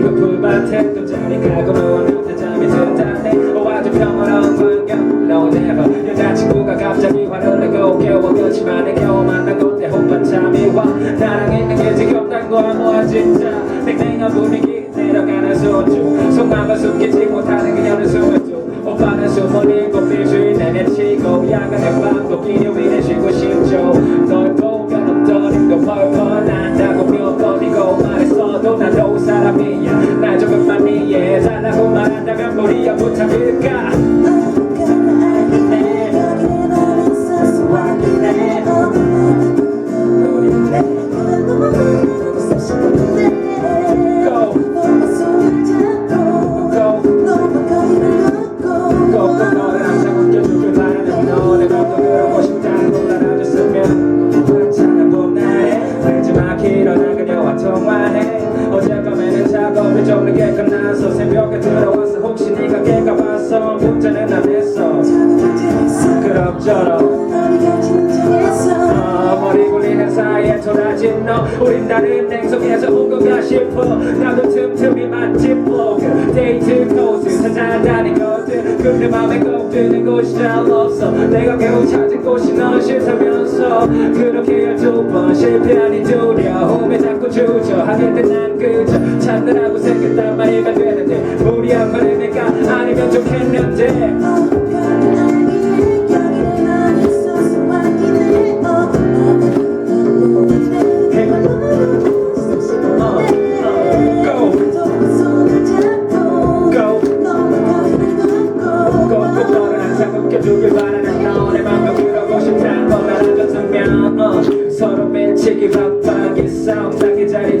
지금 불밭에 또 자리 가고 뭐 노는데 잠이 든다네 오 아주 평화로운 광경 No never 여자친구가 갑자기 화를 내고 깨워 그지만에 겨우 만난 건데 혼바참이 와. 나랑 있는 게 지겹단 거야 뭐야 진짜. 땡땡한 분위기 내려가는 소주. 속마음을 숨기지 못하는 그녀는 숨을 두 오빠는 스물일곱 일주일 내내 치고 야간에 밤도 일요일에 쉬고 싶 봄날에 마지막 일어나 그녀와 통화해 어젯밤에는 작업이 좀 늦게 끝나서 새벽에 들어와서 혹시 네가 깰까 봐서 문자는 안 했어. 그럭저럭. 어, 머리 굴리는 사이에 초라진 너. 우린 다른 냉성에서 온 건가 싶어. 나도 틈틈이 맛집 블로그 데이트 코스 찾아다니거든 근데 맘에 꼭 드는 곳이 잘 없어. 내가 겨우 찾은 곳이 넌 싫다면서. 그렇게 열두 번 실패하니 두려움에 자꾸 주저하겠대 난 그저 찾느라 내가 아니면 좋겠는데 어, 서로 맺히기 바빠 기싸움 자기 자리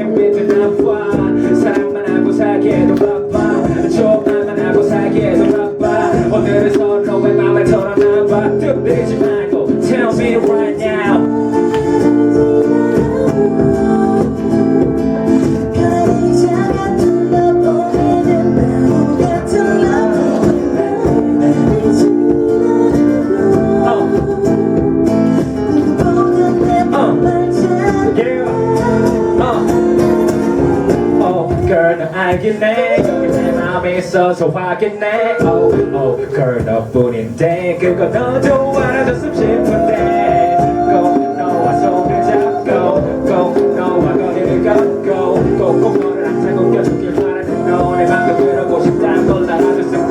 힘이 드나 봐 사랑만 하고 살기에도 바빠. 좋아만 하고 살기에도 덕분인데 그게 마음에 있어서 확인해 oh, oh, 그 덕분인데 그거 더 좋아졌음 싶은데. 꼭 너와 손을 잡고 꼭 너와 거리를 걷고 꼭꼭 너를 항상 웃겨주길 바라는 너의 맘도 들어보고 싶다 골라줬음